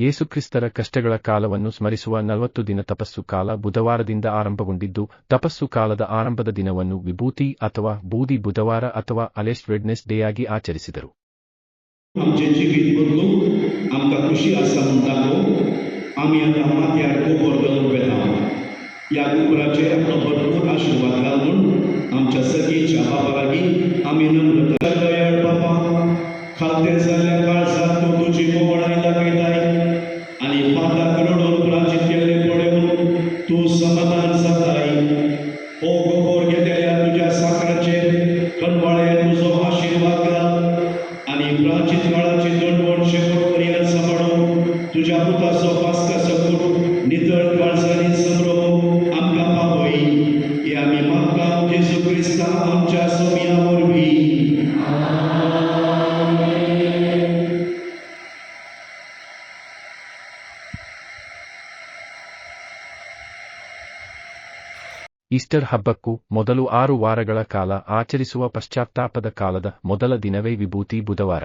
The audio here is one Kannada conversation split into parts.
ಯೇಸುಕ್ರಿಸ್ತರ ಕಷ್ಟಗಳ ಕಾಲವನ್ನು ಸ್ಮರಿಸುವ ನಲವತ್ತು ದಿನ ತಪಸ್ಸು ಕಾಲ ಬುಧವಾರದಿಂದ ಆರಂಭಗೊಂಡಿದ್ದು ತಪಸ್ಸು ಕಾಲದ ಆರಂಭದ ದಿನವನ್ನು ವಿಭೂತಿ ಅಥವಾ ಬೂದಿ ಬುಧವಾರ ಅಥವಾ ಅಲೆಸ್ಟ್ ವೆಡ್ನೆಸ್ ಡೇಯಾಗಿ ಆಚರಿಸಿದರು आमचे जिवीत बदलून आमकां खुशी आसा म्हणटालो आमी आतां माथ्यार गोबर घालूंक वेता ह्या गोबराचेर आपलो भरपूर आशिर्वाद घालून आमच्या सगळींच्या बाबा लागीं आमी नम्रता पुताचो पास्का सकूट नितळ काळजांनी संभ्रमून आमकां पावय हे आमी मागता जेजू क्रिस्ता आमच्या सोमिया वरवीं ಈಸ್ಟರ್ ಹಬ್ಬಕ್ಕೂ ಮೊದಲು ಆರು ವಾರಗಳ ಕಾಲ ಆಚರಿಸುವ ಪಶ್ಚಾತ್ತಾಪದ ಕಾಲದ ಮೊದಲ ದಿನವೇ ವಿಭೂತಿ ಬುಧವಾರ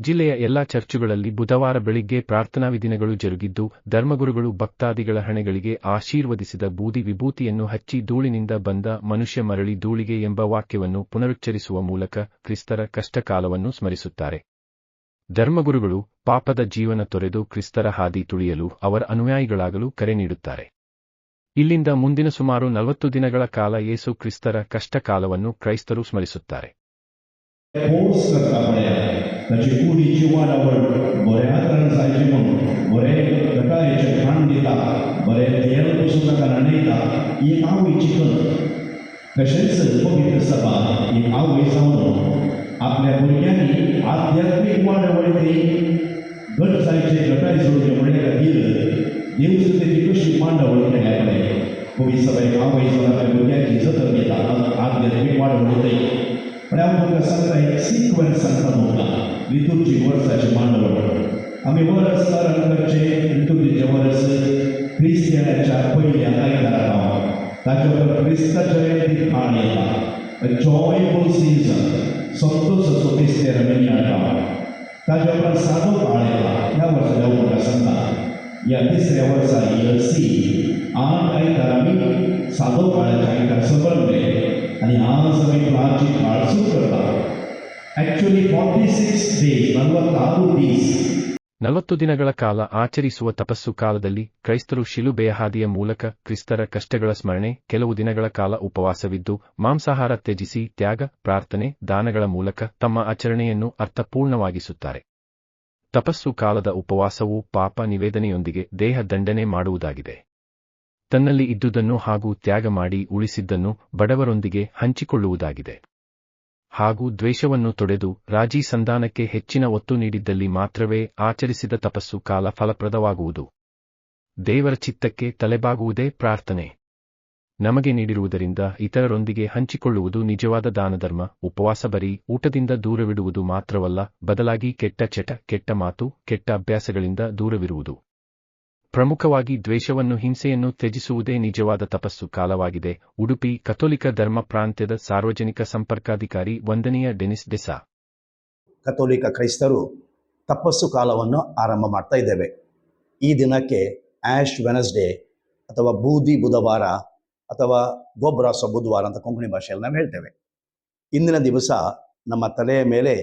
ಜಿಲ್ಲೆಯ ಎಲ್ಲಾ ಚರ್ಚುಗಳಲ್ಲಿ ಬುಧವಾರ ಬೆಳಿಗ್ಗೆ ಪ್ರಾರ್ಥನಾ ವಿಧಿನಗಳು ಜರುಗಿದ್ದು, ಧರ್ಮಗುರುಗಳು ಭಕ್ತಾದಿಗಳ ಹಣೆಗಳಿಗೆ ಆಶೀರ್ವದಿಸಿದ ಬೂದಿ ವಿಭೂತಿಯನ್ನು ಹಚ್ಚಿ ಧೂಳಿನಿಂದ ಬಂದ ಮನುಷ್ಯ ಮರಳಿ ಧೂಳಿಗೆ ಎಂಬ ವಾಕ್ಯವನ್ನು ಪುನರುಚ್ಚರಿಸುವ ಮೂಲಕ ಕ್ರಿಸ್ತರ ಕಷ್ಟಕಾಲವನ್ನು ಸ್ಮರಿಸುತ್ತಾರೆ. ಧರ್ಮಗುರುಗಳು ಪಾಪದ ಜೀವನ ತೊರೆದು ಕ್ರಿಸ್ತರ ಹಾದಿ ತುಳಿಯಲು ಅವರ ಅನುಯಾಯಿಗಳಾಗಲು ಕರೆ ನೀಡುತ್ತಾರೆ. ಇಲ್ಲಿಂದ ಮುಂದಿನ ಸುಮಾರು ನಲವತ್ತು ದಿನಗಳ ಕಾಲ ಯೇಸು ಕ್ರಿಸ್ತರ ಕಷ್ಟಕಾಲವನ್ನು ಕ್ರೈಸ್ತರು ಸ್ಮರಿಸುತ್ತಾರೆ. पोस करता म्हळ्यार ताची कुडीची वाडावड बऱ्या तरेन जायची म्हणून बरे गटारेचे खाण दिता बरें तेल पसून ताका न्हाणयता ही आवय चिकन तशेंच पवित्र सभा ही आवय जावन आपल्या भुरग्यांनी आध्यात्मीक वाडावडींतली घट जायचे गटारी जोडचे म्हणल्या खातीर देव सत्तेची कशी मांडावळ केल्या कडेन पवित्र सभेक आवय जावन आपल्या भुरग्यांची जतन घेता आध्यात्मीक वाडावडींतली पण प्रयाग प्रसंग एक सिक्वेन्स सांगता नव्हता लितूरची वर्साची मांडवण आम्ही वरस करचे लितूरचे वरस क्रिस्त येण्याच्या पहिल्या आयतारा गांवां ताचे उपरांत क्रिस्त जयंती फाण येता जॉयफुल सीझन संतोष असो क्रिस्त रमिया गांवां ताचे उपरांत साधो काळ येता ह्या वर्साच्या उपकार सांगता ह्या तिसऱ्या वर्सा इयर्सी आठ आयतार आमी साधो काळाच्या आयतार सबंद ನಲವತ್ತು ದಿನಗಳ ಕಾಲ ಆಚರಿಸುವ ತಪಸ್ಸು ಕಾಲದಲ್ಲಿ ಕ್ರೈಸ್ತರು ಶಿಲುಬೆಯಹಾದಿಯ ಮೂಲಕ ಕ್ರಿಸ್ತರ ಕಷ್ಟಗಳ ಸ್ಮರಣೆ, ಕೆಲವು ದಿನಗಳ ಕಾಲ ಉಪವಾಸವಿದ್ದು, ಮಾಂಸಾಹಾರ ತ್ಯಜಿಸಿ, ತ್ಯಾಗ, ಪ್ರಾರ್ಥನೆ, ದಾನಗಳ ಮೂಲಕ ತಮ್ಮ ಆಚರಣೆಯನ್ನು ಅರ್ಥಪೂರ್ಣವಾಗಿಸುತ್ತಾರೆ. ತಪಸ್ಸು ಕಾಲದ ಉಪವಾಸವು ಪಾಪ ನಿವೇದನೆಯೊಂದಿಗೆ ದೇಹ ದಂಡನೆ ಮಾಡುವುದಾಗಿದೆ. ತನ್ನಲ್ಲಿ ಇದ್ದುದನ್ನು ಹಾಗೂ ತ್ಯಾಗ ಮಾಡಿ ಉಳಿಸಿದ್ದನ್ನು ಬಡವರೊಂದಿಗೆ ಹಂಚಿಕೊಳ್ಳುವುದಾಗಿದೆ. ಹಾಗೂ ದ್ವೇಷವನ್ನು ತೊಡೆದು ರಾಜಿ ಸಂಧಾನಕ್ಕೆ ಹೆಚ್ಚಿನ ಒತ್ತು ನೀಡಿದ್ದಲ್ಲಿ ಮಾತ್ರವೇ ಆಚರಿಸಿದ ತಪಸ್ಸು ಕಾಲ ಫಲಪ್ರದವಾಗುವುದು. ದೇವರ ಚಿತ್ತಕ್ಕೆ ತಲೆಬಾಗುವುದೇ ಪ್ರಾರ್ಥನೆ. ನಮಗೆ ನೀಡಿರುವುದರಿಂದ ಇತರರೊಂದಿಗೆ ಹಂಚಿಕೊಳ್ಳುವುದು ನಿಜವಾದ ದಾನಧರ್ಮ, ಉಪವಾಸ ಬರೀ, ಊಟದಿಂದ ದೂರವಿಡುವುದು ಮಾತ್ರವಲ್ಲ, ಬದಲಾಗಿ ಕೆಟ್ಟ ಚಟ, ಕೆಟ್ಟ ಮಾತು, ಕೆಟ್ಟ ಅಭ್ಯಾಸಗಳಿಂದ ದೂರವಿರುವುದು. ಪ್ರಮುಖವಾಗಿ ದ್ವೇಷವನ್ನು ಹಿಂಸೆಯನ್ನು ತ್ಯಜಿಸುವುದೇ ನಿಜವಾದ ತಪಸ್ಸು. ಕಾಲವಾಗಿದೆ. ಉಡುಪಿ, ಕಥೋಲಿಕ ಧರ್ಮ ಪ್ರಾಂತ್ಯದ ಸಾರ್ವಜನಿಕ ಸಂಪರ್ಕಾಧಿಕಾರಿ ವಂದನೀಯ ಡೆನಿಸ್ ಡೆಸಾ. ಕಥೋಲಿಕ ಕ್ರೈಸ್ತರು ತಪಸ್ಸು ಕಾಲವನ್ನು ಆರಂಭ ಮಾಡ್ತಾ ಇದ್ದೇವೆ. ಈ ದಿನಕ್ಕೆ ಆ್ಯಶ್ ವೆನಸ್ಡೇ ಅಥವಾ ಬೂದಿ ಬುಧವಾರ ಅಥವಾ ಗೋಬ್ರಾಸ ಬುಧವಾರ ಅಂತ ಕೊಂಕಣಿ ಭಾಷೆಯಲ್ಲಿ ನಾವು ಹೇಳ್ತೇವೆ. ಇಂದಿನ ದಿವಸ ನಮ್ಮ ತಲೆಯ ಮೇಲೆ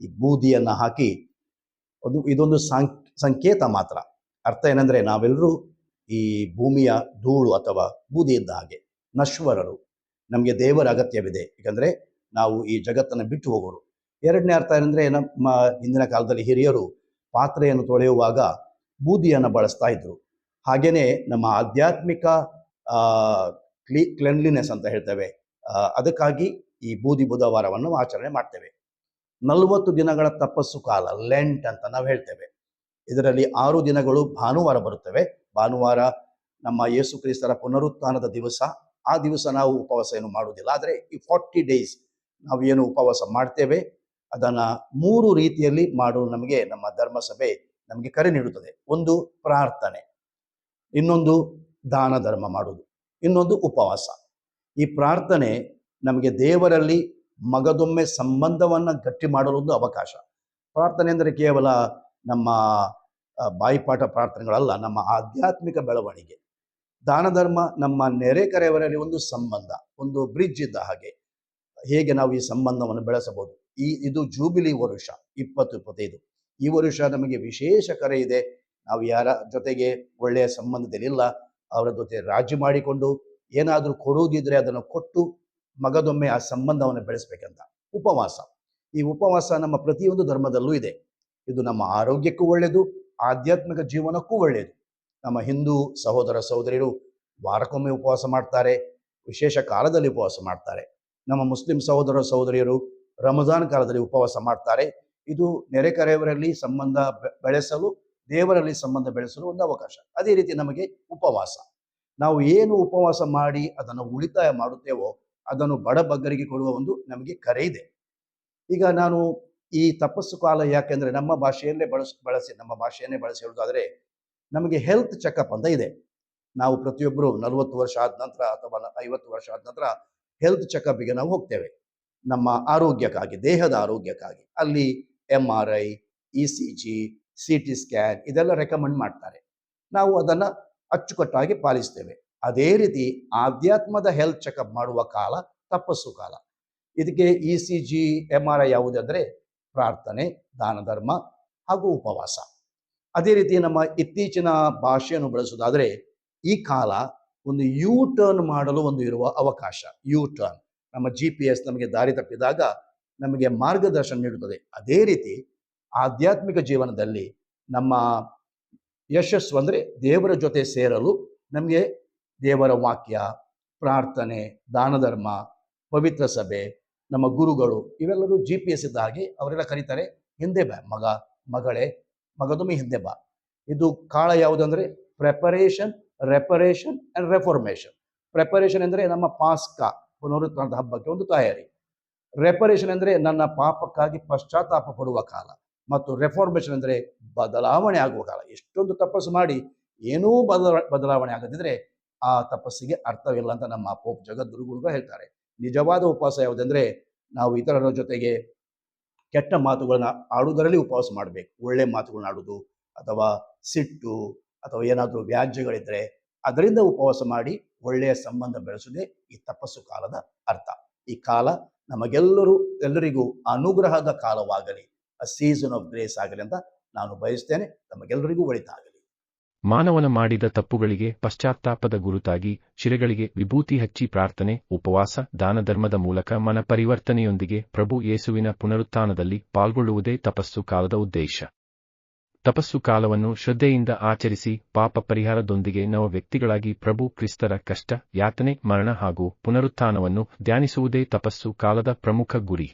ಈ ಬೂದಿಯನ್ನು ಹಾಕಿ ಒಂದು ಇದೊಂದು ಸಾಂಕ್, ಸಂಕೇತ ಮಾತ್ರ. ಅರ್ಥ ಏನಂದರೆ ನಾವೆಲ್ಲರೂ ಈ ಭೂಮಿಯ ಧೂಳು ಅಥವಾ ಬೂದಿ ಇದ್ದ ಹಾಗೆ ನಶ್ವರರು. ನಮಗೆ ದೇವರ ಅಗತ್ಯವಿದೆ. ಏಕೆಂದರೆ ನಾವು ಈ ಜಗತ್ತನ್ನು ಬಿಟ್ಟು ಹೋಗೋರು. ಎರಡನೇ ಅರ್ಥ ಏನಂದರೆ ನಮ್ಮ ಹಿಂದಿನ ಕಾಲದಲ್ಲಿ ಹಿರಿಯರು ಪಾತ್ರೆಯನ್ನು ತೊಳೆಯುವಾಗ ಬೂದಿಯನ್ನು ಬಳಸ್ತಾ ಇದ್ರು. ಹಾಗೆಯೇ ನಮ್ಮ ಆಧ್ಯಾತ್ಮಿಕ ಕ್ಲೀ, ಕ್ಲೆನ್ಲಿನೆಸ್ ಅಂತ ಹೇಳ್ತೇವೆ ಅದಕ್ಕಾಗಿ ಈ ಬೂದಿ ಬುಧವಾರವನ್ನು ಆಚರಣೆ ಮಾಡ್ತೇವೆ. ನಲವತ್ತು ದಿನಗಳ ತಪಸ್ಸು ಕಾಲ, ಲೆಂಟ್ ಅಂತ ನಾವು ಹೇಳ್ತೇವೆ. ಇದರಲ್ಲಿ ಆರು ದಿನಗಳು ಭಾನುವಾರ ಬರುತ್ತವೆ. ಭಾನುವಾರ ನಮ್ಮ ಯೇಸು ಕ್ರಿಸ್ತರ ಪುನರುತ್ಥಾನದ ದಿವಸ. ಆ ದಿವಸ ನಾವು ಉಪವಾಸ ಏನು ಮಾಡುವುದಿಲ್ಲ. ಆದರೆ ಈ ಫಾರ್ಟಿ ಡೇಸ್ ನಾವು ಏನು ಉಪವಾಸ ಮಾಡ್ತೇವೆ? ಅದನ್ನು ಮೂರು ರೀತಿಯಲ್ಲಿ ಮಾಡಲು ನಮಗೆ ನಮ್ಮ ಧರ್ಮಸಭೆ ನಮಗೆ ಕರೆ ನೀಡುತ್ತದೆ. ಒಂದು ಪ್ರಾರ್ಥನೆ, ಇನ್ನೊಂದು ದಾನ ಧರ್ಮ ಮಾಡುವುದು, ಇನ್ನೊಂದು ಉಪವಾಸ. ಈ ಪ್ರಾರ್ಥನೆ ನಮಗೆ ದೇವರಲ್ಲಿ ಮಗದೊಮ್ಮೆ ಸಂಬಂಧವನ್ನು ಗಟ್ಟಿ ಮಾಡಲು ಒಂದು ಅವಕಾಶ. ಪ್ರಾರ್ಥನೆ ಅಂದರೆ ಕೇವಲ ನಮ್ಮ ಬಾಯಿಪಾಠ ಪ್ರಾರ್ಥನೆಗಳಲ್ಲ, ನಮ್ಮ ಆಧ್ಯಾತ್ಮಿಕ ಬೆಳವಣಿಗೆ. ದಾನ ಧರ್ಮ ನಮ್ಮ ನೆರೆಕರೆಯವರಲ್ಲಿ ಒಂದು ಸಂಬಂಧ, ಒಂದು ಬ್ರಿಡ್ಜ್ ಇದ್ದ ಹಾಗೆ. ಹೇಗೆ ನಾವು ಈ ಸಂಬಂಧವನ್ನು ಬೆಳೆಸಬಹುದು? ಈ, ಇದು ಜೂಬಿಲಿ ವರುಷ, ಇಪ್ಪತ್ತು ಇಪ್ಪತ್ತೈದು. ಈ ವರುಷ ನಮಗೆ ವಿಶೇಷ ಕರೆ ಇದೆ. ನಾವು ಯಾರ ಜೊತೆಗೆ ಒಳ್ಳೆಯ ಸಂಬಂಧದಲ್ಲಿಲ್ಲ, ಅವರ ಜೊತೆ ರಾಜಿ ಮಾಡಿಕೊಂಡು, ಏನಾದರೂ ಕೊಡುವುದಿದ್ರೆ ಅದನ್ನು ಕೊಟ್ಟು, ಮಗದೊಮ್ಮೆ ಆ ಸಂಬಂಧವನ್ನು ಬೆಳೆಸಬೇಕಂತ. ಉಪವಾಸ. ಈ ಉಪವಾಸ ನಮ್ಮ ಪ್ರತಿಯೊಂದು ಧರ್ಮದಲ್ಲೂ ಇದೆ. ಇದು ನಮ್ಮ ಆರೋಗ್ಯಕ್ಕೂ ಒಳ್ಳೆಯದು, ಆಧ್ಯಾತ್ಮಿಕ ಜೀವನಕ್ಕೂ ಒಳ್ಳೆಯದು. ನಮ್ಮ ಹಿಂದೂ ಸಹೋದರ ಸಹೋದರಿಯರು ವಾರಕ್ಕೊಮ್ಮೆ ಉಪವಾಸ ಮಾಡ್ತಾರೆ, ವಿಶೇಷ ಕಾಲದಲ್ಲಿ ಉಪವಾಸ ಮಾಡ್ತಾರೆ. ನಮ್ಮ ಮುಸ್ಲಿಂ ಸಹೋದರ ಸಹೋದರಿಯರು ರಮಜಾನ್ ಕಾಲದಲ್ಲಿ ಉಪವಾಸ ಮಾಡ್ತಾರೆ. ಇದು ನೆರೆಕರೆಯವರಲ್ಲಿ ಸಂಬಂಧ ಬೆಳೆಸಲು, ದೇವರಲ್ಲಿ ಸಂಬಂಧ ಬೆಳೆಸಲು ಒಂದು ಅವಕಾಶ. ಅದೇ ರೀತಿ ನಮಗೆ ಉಪವಾಸ. ನಾವು ಏನು ಉಪವಾಸ ಮಾಡಿ ಅದನ್ನು ಉಳಿತಾಯ ಮಾಡುತ್ತೇವೋ ಅದನ್ನು ಬಡಬಗ್ಗರಿಗೆ ಕೊಡುವ ಒಂದು ನಮಗೆ ಕರೆ ಇದೆ. ಈಗ ನಾನು ಈ ತಪಸ್ಸು ಕಾಲ ಯಾಕೆಂದ್ರೆ ನಮ್ಮ ಭಾಷೆಯಲ್ಲೇ ಬಳಸ್, ಬಳಸಿ, ನಮ್ಮ ಭಾಷೆಯನ್ನೇ ಬಳಸಿ ಹೇಳೋದಾದರೆ ನಮಗೆ ಹೆಲ್ತ್ ಚೆಕಪ್ ಅಂತ ಇದೆ. ನಾವು ಪ್ರತಿಯೊಬ್ಬರು ನಲವತ್ತು ವರ್ಷ ಆದ ನಂತರ ಅಥವಾ ಐವತ್ತು ವರ್ಷ ಆದ ನಂತರ ಹೆಲ್ತ್ ಚೆಕಪ್ಗೆ ನಾವು ಹೋಗ್ತೇವೆ. ನಮ್ಮ ಆರೋಗ್ಯಕ್ಕಾಗಿ, ದೇಹದ ಆರೋಗ್ಯಕ್ಕಾಗಿ. ಅಲ್ಲಿ M R I E C G C T scan ಇದೆಲ್ಲ ರೆಕಮೆಂಡ್ ಮಾಡ್ತಾರೆ. ನಾವು ಅದನ್ನು ಅಚ್ಚುಕಟ್ಟಾಗಿ ಪಾಲಿಸ್ತೇವೆ. ಅದೇ ರೀತಿ ಆಧ್ಯಾತ್ಮದ ಹೆಲ್ತ್ ಚೆಕಪ್ ಮಾಡುವ ಕಾಲ, ತಪಸ್ಸು ಕಾಲ. ಇದಕ್ಕೆ E C G M R I ಯಾವುದಂದರೆ ಪ್ರಾರ್ಥನೆ, ದಾನ ಧರ್ಮ ಹಾಗೂ ಉಪವಾಸ. ಅದೇ ರೀತಿ ನಮ್ಮ ಇತ್ತೀಚಿನ ಭಾಷೆಯನ್ನು ಬಳಸೋದಾದರೆ ಈ ಕಾಲ ಒಂದು ಯು ಟರ್ನ್ ಮಾಡಲು ಒಂದು ಇರುವ ಅವಕಾಶ ಯು ಟರ್ನ್ ನಮ್ಮ ಜಿ ಪಿ ಎಸ್ ನಮಗೆ ದಾರಿ ತಪ್ಪಿದಾಗ ನಮಗೆ ಮಾರ್ಗದರ್ಶನ ನೀಡುತ್ತದೆ. ಅದೇ ರೀತಿ ಆಧ್ಯಾತ್ಮಿಕ ಜೀವನದಲ್ಲಿ ನಮ್ಮ ಯಶಸ್ಸು ಅಂದರೆ ದೇವರ ಜೊತೆ ಸೇರಲು ನಮಗೆ ದೇವರ ವಾಕ್ಯ, ಪ್ರಾರ್ಥನೆ, ದಾನ ಧರ್ಮ, ಪವಿತ್ರ ಸಭೆ ನಮ್ಮ ಗುರುಗಳು, ಇವೆಲ್ಲರೂ ಜಿ ಪಿ ಎಸ್ ಇದ್ದ ಹಾಗೆ ಅವರೆಲ್ಲ ಕರೀತಾರೆ, ಹಿಂದೆ ಬಾ ಮಗ, ಮಗಳೇ, ಮಗದೊಮ್ಮೆ ಹಿಂದೆ ಬಾ. ಇದು ಕಾಳ ಯಾವುದಂದ್ರೆ ಪ್ರೆಪರೇಷನ್ ರೆಪರೇಷನ್ ಅಂಡ್ ರೆಫಾರ್ಮೇಷನ್ ಪ್ರೆಪರೇಷನ್ ಅಂದರೆ ನಮ್ಮ ಪಾಸ್ಕ ಪುನರುತ್ಥಾನದ ಹಬ್ಬಕ್ಕೆ ಒಂದು ತಯಾರಿ. ರೆಪರೇಷನ್ ಅಂದರೆ ನನ್ನ ಪಾಪಕ್ಕಾಗಿ ಪಶ್ಚಾತ್ತಾಪ ಪಡುವ ಕಾಲ ಮತ್ತು ರೆಫಾರ್ಮೇಷನ್ ಅಂದರೆ ಬದಲಾವಣೆ ಆಗುವ ಕಾಲ. ಎಷ್ಟೊಂದು ತಪಸ್ಸು ಮಾಡಿ ಏನೂ ಬದಲ, ಬದಲಾವಣೆ ಆಗದಿದ್ರೆ ಆ ತಪಸ್ಸಿಗೆ ಅರ್ಥವಿಲ್ಲ ಅಂತ ನಮ್ಮ ಪೋಪ್ ಜಗದ್ಗುರುಗಳು ಹೇಳ್ತಾರೆ. ನಿಜವಾದ ಉಪವಾಸ ಯಾವುದಂದ್ರೆ ನಾವು ಇತರರ ಜೊತೆಗೆ ಕೆಟ್ಟ ಮಾತುಗಳನ್ನ ಆಡುವುದರಲ್ಲಿ ಉಪವಾಸ ಮಾಡಬೇಕು. ಒಳ್ಳೆ ಮಾತುಗಳನ್ನ ಆಡುವುದು ಅಥವಾ ಸಿಟ್ಟು ಅಥವಾ ಏನಾದರೂ ವ್ಯಾಜ್ಯಗಳಿದ್ರೆ ಅದರಿಂದ ಉಪವಾಸ ಮಾಡಿ ಒಳ್ಳೆಯ ಸಂಬಂಧ ಬೆಳೆಸುವುದೇ ಈ ತಪಸ್ಸು ಕಾಲದ ಅರ್ಥ. ಈ ಕಾಲ ನಮಗೆಲ್ಲರೂ, ಎಲ್ಲರಿಗೂ ಅನುಗ್ರಹದ ಕಾಲವಾಗಲಿ. ಅ ಸೀಸನ್ ಆಫ್ ಗ್ರೇಸ್ ಆಗಲಿ ಅಂತ ನಾನು ಬಯಸ್ತೇನೆ. ನಮಗೆಲ್ಲರಿಗೂ ಒಳಿತಾಗಲಿ. ಮಾನವನ ಮಾಡಿದ ತಪ್ಪುಗಳಿಗೆ ಪಶ್ಚಾತ್ತಾಪದ ಗುರುತಾಗಿ ಶಿರೆಗಳಿಗೆ ವಿಭೂತಿ ಹಚ್ಚಿ ಪ್ರಾರ್ಥನೆ, ಉಪವಾಸ, ದಾನಧರ್ಮದ ಮೂಲಕ ಮನ ಪರಿವರ್ತನೆಯೊಂದಿಗೆ ಪ್ರಭು ಯೇಸುವಿನ ಪುನರುತ್ಥಾನದಲ್ಲಿ ಪಾಲ್ಗೊಳ್ಳುವುದೇ ತಪಸ್ಸು ಕಾಲದ ಉದ್ದೇಶ. ತಪಸ್ಸು ಕಾಲವನ್ನು ಶ್ರದ್ಧೆಯಿಂದ ಆಚರಿಸಿ ಪಾಪ ಪರಿಹಾರದೊಂದಿಗೆ ನವ ವ್ಯಕ್ತಿಗಳಾಗಿ ಪ್ರಭು ಕ್ರಿಸ್ತರ ಕಷ್ಟ, ಯಾತನೆ, ಮರಣ ಹಾಗೂ ಪುನರುತ್ಥಾನವನ್ನು ಧ್ಯಾನಿಸುವುದೇ ತಪಸ್ಸು ಕಾಲದ ಪ್ರಮುಖ ಗುರಿ.